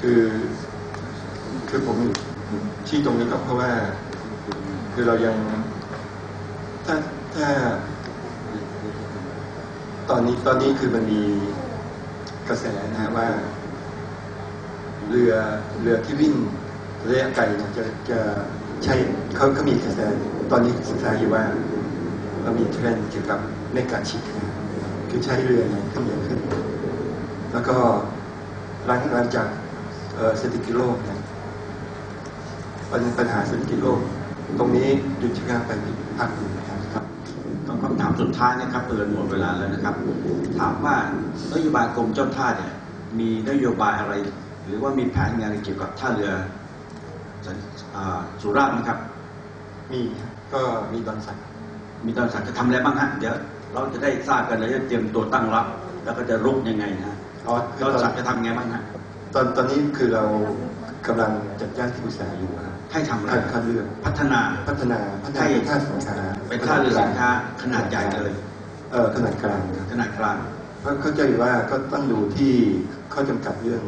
คือคือผมที่ตรงนี้ก็เพราะว่า คือเรายัง ถ้าถ้า ตอนนี้ตอนนี้คือมันมีกระแสนะฮะว่า เรือเรือที่วิ่งระยะไกลเนี่ยจะจะใช่เขาเขามีกระแสตอนนี้ศึกษาอยู่ว่าเรามีเทรนด์เกี่ยวกับเมกาชิปนะคือใช้เรือเนี่ยขึ้นเยอะขึ้น แล้วก็หลังหลังจาก เอ่อเศรษฐกิจโลกเนี่ยปัญปัญหาเศรษฐกิจโลก ตรงนี้หยุดชะงักไปพักหนึ่งนะครับต้องคำถามสุดท้ายนะครับเปิดหมดเวลาแล้วนะครับ ถามว่านโยบายกรมเจ้าท่าเนี่ยมีนโยบายอะไร หรือว่ามีแผนงานอะไรเกี่ยวกับท่าเรือสันอ่าสุราษฎร์ไหมครับ มีครับก็มีตอนสักมีตอนสักจะทำอะไรบ้างฮะเดี๋ยวเราจะได้ทราบกันเลยจะเตรียมตัวตั้งรับ แล้วก็จะรุกยังไงนะอ๋อคือตอนตอสันกจะทำไงบ้างฮะ ตอนตอนนี้คือเรากำลังจัดจ้างที่ปรึกษาอยู่ครับให้ทำอะไรคัดคัดเลือกพัฒนา พัฒนาพัฒนาให้เป็นท่าสินค้าเป็นท่าเรือสินค้าขนาดใหญ่เลย เออขนาดกลางครับขนาดกลางเพราะเข้าใจว่าก็ต้องดูที่ข้อจำกัดเรื่อง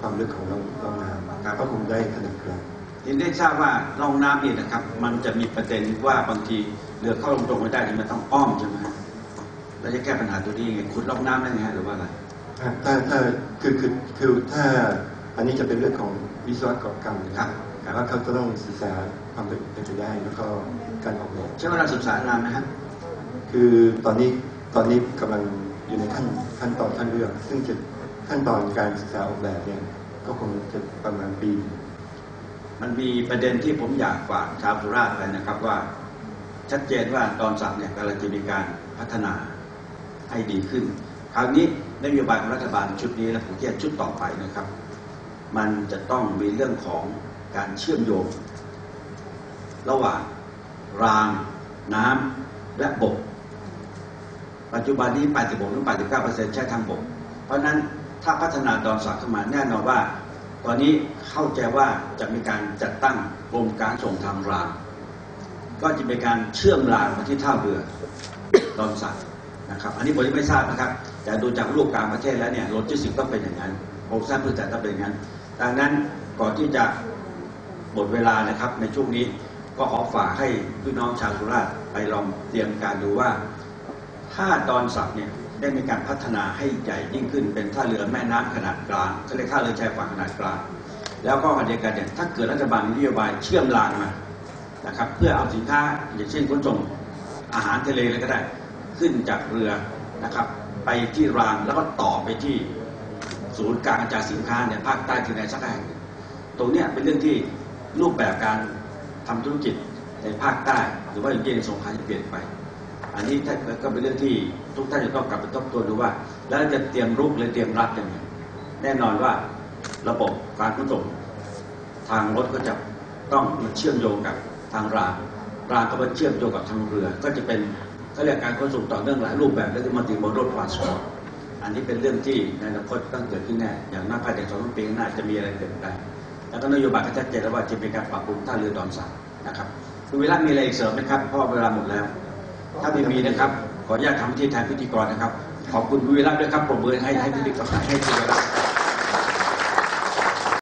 ความลึกของเราเราน้ำครับก็คงได้ขนาดกลางทีนี้ได้ทราบว่าร่องน้ำนี่นะครับ มันจะมีประเด็นว่าบางทีเรือเข้าลงตรงไม่ได้เนี่ยมันต้องอ้อมใช่ไหมเราจะแก้ปัญหาตัวนี้ยังไงขุดร่องน้ำได้ไงฮะหรือว่าอะไร ถ้าถ้าถ้าคือคือคือถ้าอันนี้จะเป็นเรื่องของวิศวกรรมนะครับแต่ว่าเขาจะต้องศึกษาความเป็นไปได้แล้วก็การออกแบบใช้เวลาศึกษานานไหมฮะคือตอนนี้ตอนนี้กำลังอยู่ในขั้นขั้นตอนขั้นเลือก ซึ่งจะขั้นตอนการศึกษาออกแบบเนี่ยก็คงจะประมาณปี มันมีประเด็นที่ผมอยากฝากชาวสุราษฎร์ไปนะครับว่า ชัดเจนว่าตอนสักเนี่ยกำลังจะมีการพัฒนาให้ดีขึ้น คราวนี้ นโยบายของรัฐบาลชุดนี้และผมเทียบชุดต่อไปนะครับ มันจะต้องมีเรื่องของการเชื่อมโยง ระหว่างราง น้ำและบก ปัจจุบันนี้ 86ถึง89ใช้ทางบก เพราะฉะนั้นถ้าพัฒนาดอนสักขึ้นมาแน่นอนว่า ตอนนี้เข้าใจว่าจะมีการจัดตั้งกรมการส่งทางราง ก็จะเป็นการเชื่อมรางมาที่ท่าเรือดอนสักนะครับ อันนี้ผมยังไม่ทราบนะครับ แต่ดูจากรูปการประเทศแล้วเนี่ยโลจิสติกต้องเป็นอย่างนั้นโครงสร้างพื้นฐานต้องเป็นอย่างนั้น ดังนั้นก่อนที่จะหมดเวลานะครับในช่วงนี้ก็ขอฝากให้พี่น้องชาวสุราษฎร์ไปลองเตรียมการดูว่าถ้าดอนสักเนี่ยได้มีการพัฒนาให้ใหญ่ยิ่งขึ้นเป็นท่าเรือแม่น้ำขนาดกลางเขาเรียกท่าเรือชายฝั่งขนาดกลาง แล้วก็ขณะเดียวกันเนี่ยถ้าเกิดรัฐบาลมีนโยบายเชื่อมรางมานะครับเพื่อเอาสินค้าอย่างเช่นขนส่งอาหารทะเลอะไรก็ได้ขึ้นจากเรือนะครับ ไปที่รางแล้วก็ต่อไปที่ศูนย์กลางกระจายสินค้าเนี่ยภาคใต้ที่ไหนสักแห่งตรงเนี้ยเป็นเรื่องที่รูปแบบการทำธุรกิจในภาคใต้ หรือว่าอย่างเช่นในสงขลาจะเปลี่ยนไป อันนี้ถ้าก็เป็นเรื่องที่ทุกท่านจะต้องกลับไปทบทวนดูว่า แล้วจะเตรียมรุกหรือเตรียมรับยังไงแน่นอนว่าระบบการขนส่งทางรถก็จะต้องมาเชื่อมโยงกับทางรางรางก็มาเชื่อมโยงกับทางเรือก็จะเป็น เขาเรียกการขนส่งต่อเนื่องหลายรูปแบบและที่มัลติโมด a l ทรานสปอร์ตอันนี้เป็นเรื่องที่ในอนาคตต้องเกิดขึ้นแน่อย่างน่าภายในสองปีข้างหน้าจะมีอะไรเปลี่ยนแปลงแล้วก็นโยบายก็ชัดเจนแล้วว่าจะเป็นการปรับปรุงท่าเรือดอนสักนะครับคุณวิระมีอะไรอีกเสริมไหมครับเพราะว่าเวลาหมดแล้ว ถ้าไม่มีนะครับ ขออนุญาตทำที่แทนพิธีกรนะครับ ขอบคุณคุณวิระด้วยครับปรบมือให้ให้พิธีกรให้พิธีกร